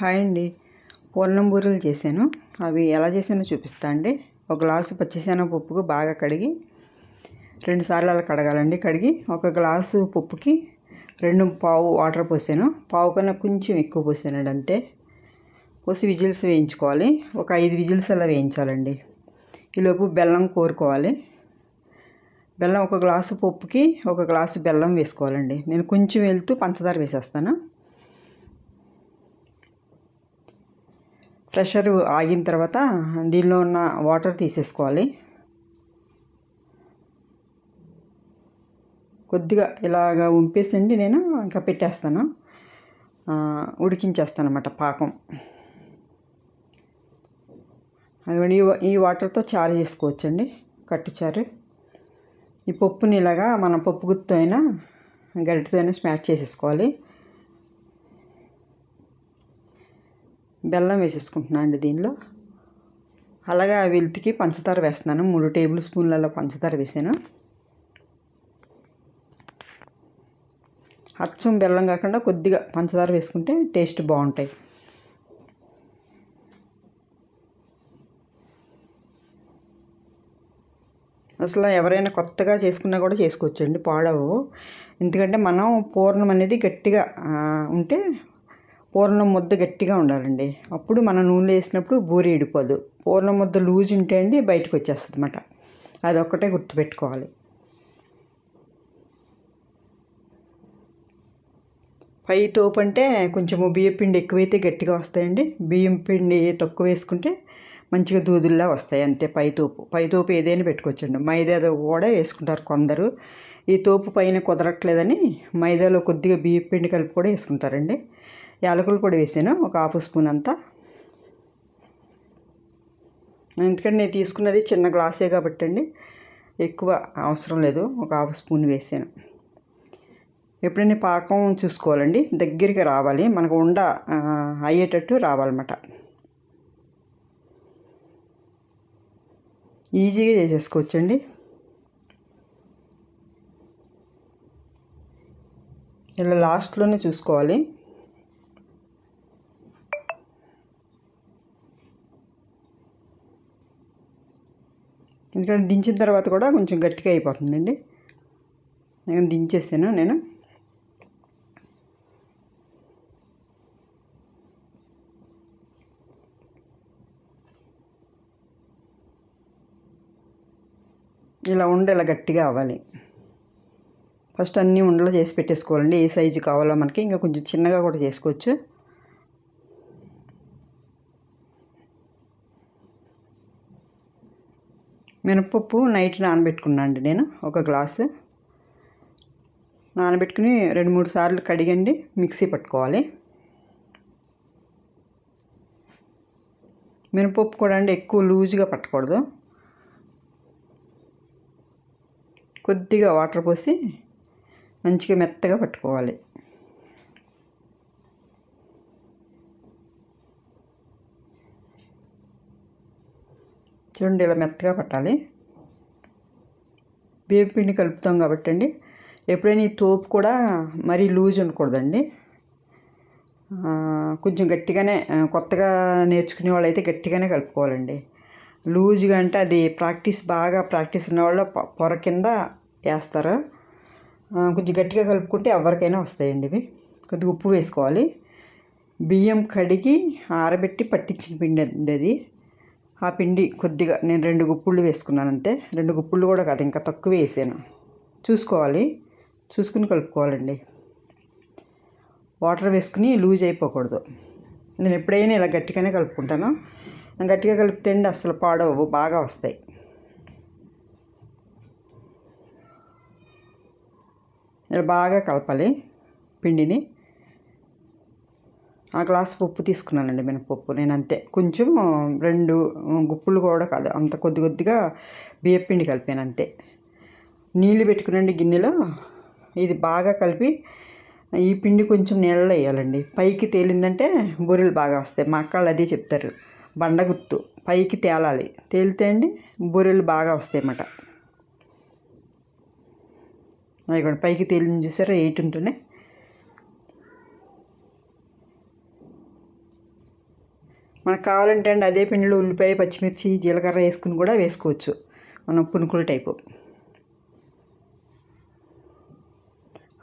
Hi అండి పూర్ణం బూరెలు చేశాను. అవి ఎలా చేశానో చూపిస్తా అండి. ఒక గ్లాసు పచ్చిశనగపప్పుకు బాగా కడిగి రెండు సార్లు అలా కడగాలండి. కడిగి ఒక గ్లాసు పప్పుకి రెండు పావు వాటర్ పోసాను. పావు కన్నా కొంచెం ఎక్కువ పోసానండి అంతే. పోసి విజిల్స్ వేయించుకోవాలి. ఒక ఐదు విజిల్స్ అలా వేయించాలండి. ఈలోపు బెల్లం కోరుకోవాలి. బెల్లం ఒక గ్లాసు పప్పుకి ఒక గ్లాసు బెల్లం వేసుకోవాలండి. నేను కొంచెం వెళ్తూ పంచదార వేసేస్తాను. ప్రెషర్ ఆగిన తర్వాత దీనిలో ఉన్న వాటర్ తీసేసుకోవాలి. కొద్దిగా ఇలాగ ఉంపేసండి నేను ఇంకా పెట్టేస్తాను. ఉడికించేస్తాను పాకం. అదిగోండి ఈ వాటర్తో చారు చేసుకోవచ్చండి కట్టు చారు ఈ పప్పుని ఇలాగా మన పప్పు గుత్తో అయినా గరిటతో అయినా స్మాష్ చేసేసుకోవాలి. బెల్లం వేసేసుకుంటున్నాను అండి దీనిలో. అలాగే వెల్తికి పంచదార వేస్తున్నాను. మూడు టేబుల్ స్పూన్లలో పంచదార వేసాను. అచ్చం బెల్లం కాకుండా కొద్దిగా పంచదార వేసుకుంటే టేస్ట్ బాగుంటాయి. అసలు ఎవరైనా కొత్తగా చేసుకున్నా కూడా చేసుకోవచ్చండి పాడవు. ఎందుకంటే మనం పూర్ణం అనేది గట్టిగా ఉంటే పూర్ణం ముద్ద గట్టిగా ఉండాలండి. అప్పుడు మనం నూనె వేసినప్పుడు బూరి ఇడిపోదు. పూర్ణం ముద్ద లూజ్ ఉంటే అండి బయటకు వచ్చేస్తుంది అనమాట అదొక్కటే గుర్తుపెట్టుకోవాలి. పై తోపు అంటే కొంచెము బియ్యం పిండి ఎక్కువైతే గట్టిగా వస్తాయండి. బియ్యం పిండి తక్కువ వేసుకుంటే మంచిగా దూదుల్లా వస్తాయి. అంతే పై తోపు. పై తోపు ఏదైనా పెట్టుకోవచ్చండి. మైదా కూడా వేసుకుంటారు కొందరు. ఈ తోపు పైన కుదరట్లేదని మైదాలో కొద్దిగా బియ్యం పిండి కలిపి కూడా వేసుకుంటారండి. యాలకుల పొడి వేసాను ఒక హాఫ్ స్పూన్ అంతా. ఎందుకంటే నేను తీసుకున్నది చిన్న గ్లాసే కాబట్టి అండి ఎక్కువ అవసరం లేదు ఒక హాఫ్ స్పూన్ వేసాను. ఎప్పుడైనా పాకం చూసుకోవాలండి దగ్గరికి రావాలి మనకు ఉండ అయ్యేటట్టు రావాలన్నమాట. ఈజీగా చేసేసుకోవచ్చండి. ఇలా లాస్ట్లోనే చూసుకోవాలి. ఎందుకంటే దించిన తర్వాత కూడా కొంచెం గట్టిగా అయిపోతుందండి. నేను దించేసాను నేను. ఇలా ఉండేలా గట్టిగా అవ్వాలి. ఫస్ట్ అన్నీ ఉండలు చేసి పెట్టేసుకోవాలండి. ఏ సైజు కావాలో మనకి ఇంకా కొంచెం చిన్నగా కూడా చేసుకోవచ్చు. మినపప్పు నైట్ నానబెట్టుకున్నాను అండి నేను ఒక గ్లాసు. నానబెట్టుకుని రెండు మూడు సార్లు కడిగండి మిక్సీ పట్టుకోవాలి. మినపప్పు కూడా అండి ఎక్కువ లూజ్గా పట్టకూడదు. కొద్దిగా వాటర్ పోసి మంచిగా మెత్తగా పట్టుకోవాలి. చూడండి ఇలా మెత్తగా పట్టాలి. బియ్యం పిండి కలుపుతాం కాబట్టి అండి ఎప్పుడైనా ఈ తోపు కూడా మరీ లూజ్ ఉండకూడదండి. కొంచెం గట్టిగానే కొత్తగా నేర్చుకునే వాళ్ళు అయితే గట్టిగానే కలుపుకోవాలండి. లూజ్గా అంటే అది ప్రాక్టీస్ బాగా ప్రాక్టీస్ ఉన్నవాళ్ళు పొర కింద వేస్తారు. కొంచెం గట్టిగా కలుపుకుంటే ఎవరికైనా వస్తాయండి ఇవి. కొద్దిగా ఉప్పు వేసుకోవాలి. బియ్యం కడిగి ఆరబెట్టి పట్టించిన పిండి అండి అది. ఆ పిండి కొద్దిగా నేను రెండు గుప్పుళ్ళు వేసుకున్నాను అంతే రెండు గుప్పుళ్ళు కూడా కాదు ఇంకా తక్కువ వేసాను. చూసుకోవాలి. చూసుకుని కలుపుకోవాలండి. వాటర్ వేసుకుని లూజ్ అయిపోకూడదు. నేను ఎప్పుడైనా ఇలా గట్టిగానే కలుపుకుంటాను. గట్టిగా కలిపితే అండి అసలు పాడవు బాగా వస్తాయి. ఇలా బాగా కలపాలి పిండిని. ఆ గ్లాస్ పప్పు తీసుకున్నానండి మినపప్పు. నేను అంతే. కొంచెం రెండు గుప్పులు కూడా కాదు అంత కొద్ది కొద్దిగా బియ్యపిండి కలిపాను అంతే. నీళ్ళు పెట్టుకునండి గిన్నెలో. ఇది బాగా కలిపి ఈ పిండి కొంచెం నీళ్ళలో వేయాలండి. పైకి తేలిందంటే బొరెలు బాగా వస్తాయి. మా అక్కళ్ళు అదే చెప్తారు. బండ గుర్తు పైకి తేలాలి. తేలితే అండి బొరెలు బాగా వస్తాయి అన్నమాట. అది కూడా పైకి తేలింది చూసారా? ఎయిట్ ఉంటున్నాయి. మనకు కావాలంటే అండి అదే పిండిలో ఉల్లిపాయ పచ్చిమిర్చి జీలకర్ర వేసుకుని కూడా వేసుకోవచ్చు. మనం పునుకుల టైపు.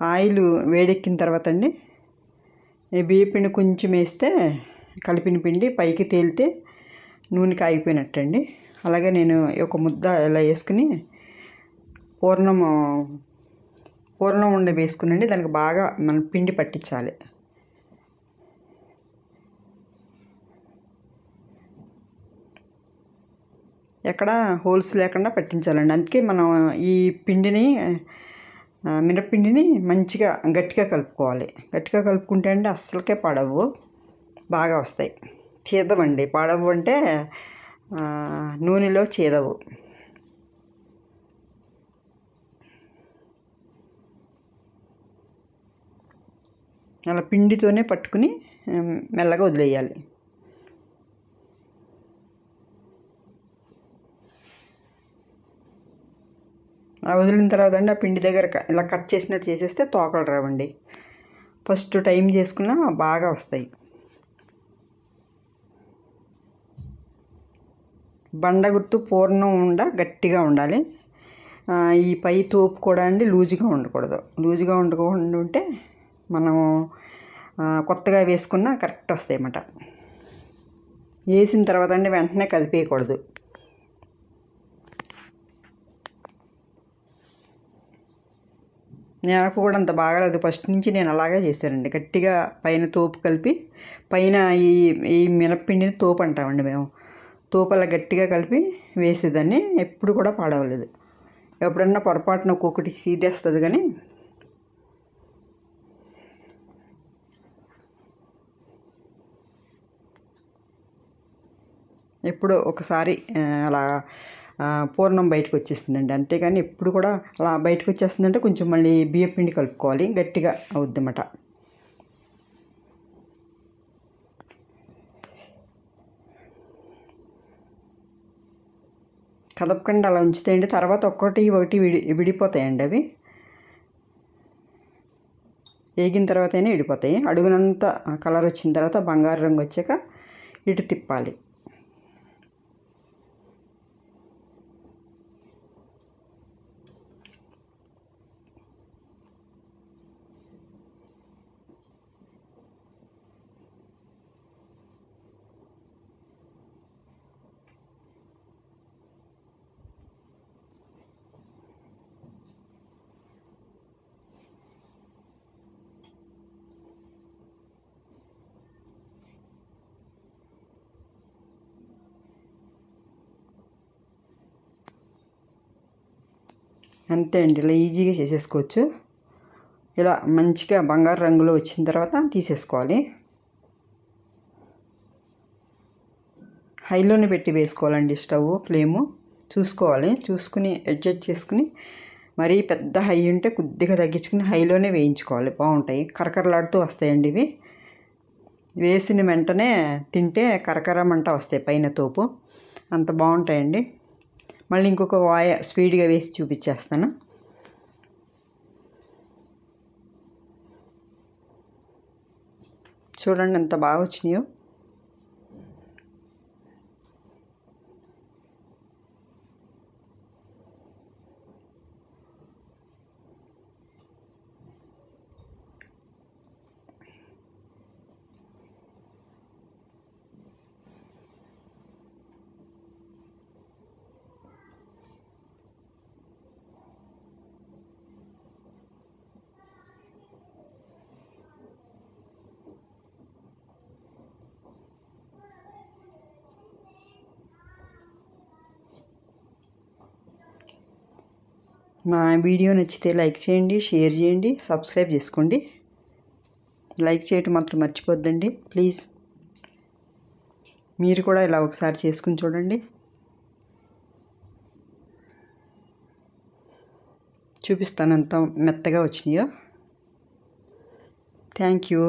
ఆయిల్ వేడెక్కిన తర్వాత అండి బియ్య పిండి కొంచెం వేస్తే కలిపిన పిండి పైకి తేలితే నూనె కాగిపోయినట్టండి అలాగే నేను ఒక ముద్ద ఇలా వేసుకుని పూర్ణం పూర్ణం ఉండే వేసుకునండి దానికి బాగా మనం పిండి పట్టించాలి. ఎక్కడ హోల్స్ లేకుండా పట్టించాలండి. అందుకే మనం ఈ పిండిని మినపిండిని మంచిగా గట్టిగా కలుపుకోవాలి. గట్టిగా కలుపుకుంటే అండి అస్సలకే పడవు బాగా వస్తాయి. చీదవండి. పడవు అంటే నూనెలో చీదవు. అలా పిండితోనే పట్టుకుని మెల్లగా వదిలేయాలి. వదిలిన తర్వాత అండి ఆ పిండి దగ్గర ఇలా కట్ చేసినట్టు చేసేస్తే తోకలు రావండి. ఫస్ట్ టైం చేసుకున్నా బాగా వస్తాయి. బండ గుర్తు పూర్ణం ఉండ గట్టిగా ఉండాలి. ఈ పై తోపు కూడా అండి లూజుగా ఉండకూడదు. లూజుగా ఉండకుండా ఉంటే మనం కొత్తగా వేసుకున్న కరెక్ట్ వస్తాయి అన్నమాట వేసిన తర్వాత అండి వెంటనే కదిపేయకూడదు. నాకు కూడా అంత బాగాలేదు. ఫస్ట్ నుంచి నేను అలాగే చేశానండి. గట్టిగా పైన తోపు కలిపి పైన ఈ ఈ మినప్పిండిని తోపు అంటామండి మేము. తోపు అలా గట్టిగా కలిపి వేసేదాన్ని. ఎప్పుడు కూడా పాడవలేదు. ఎప్పుడన్నా పొరపాటున ఒక్కొక్కటి సీదేస్తుంది కానీ. ఎప్పుడో ఒకసారి అలా పూర్ణం బయటకు వచ్చేస్తుందండి అంతేగాని ఎప్పుడు కూడా అలా బయటకు వచ్చేస్తుందంటే కొంచెం మళ్ళీ బియ్యం పిండి కలుపుకోవాలి. గట్టిగా అవుద్దన్నమాట. కదపకుండా అలా ఉంచుతాయండి. తర్వాత ఒక్కటి ఒకటి విడి విడిపోతాయండి అవి. వేగిన తర్వాత అయినా విడిపోతాయి. అడుగునంత కలర్ వచ్చిన తర్వాత బంగారు రంగు వచ్చాక ఇటు తిప్పాలి. అంతే అండి. ఇలా ఈజీగా చేసేసుకోవచ్చు. ఇలా మంచిగా బంగారు రంగులో వచ్చిన తర్వాత తీసేసుకోవాలి. హైలోనే పెట్టి వేసుకోవాలండి స్టవ్ ఫ్లేము. చూసుకోవాలి. చూసుకుని అడ్జస్ట్ చేసుకుని మరీ పెద్ద హై ఉంటే కొద్దిగా తగ్గించుకుని హైలోనే వేయించుకోవాలి. బాగుంటాయి. కరకరలాడుతూ వస్తాయండి ఇవి. వేసిన వెంటనే తింటే కరకరమంట వస్తాయి పైన తోపు. అంత బాగుంటాయండి. మళ్ళీ ఇంకొక వాయ స్పీడ్గా వేసి చూపించేస్తాను. చూడండి ఎంత బాగా వచ్చినాయో. నా వీడియో నచ్చితే లైక్ చేయండి షేర్ చేయండి సబ్స్క్రైబ్ చేసుకోండి. లైక్ చేయటం మాత్రం మర్చిపోద్దండి. ప్లీజ్ మీరు కూడా ఇలా ఒకసారి చేసుకుని చూడండి. చూపిస్తాను ఎంత మెత్తగా వచ్చినాయో. Thank you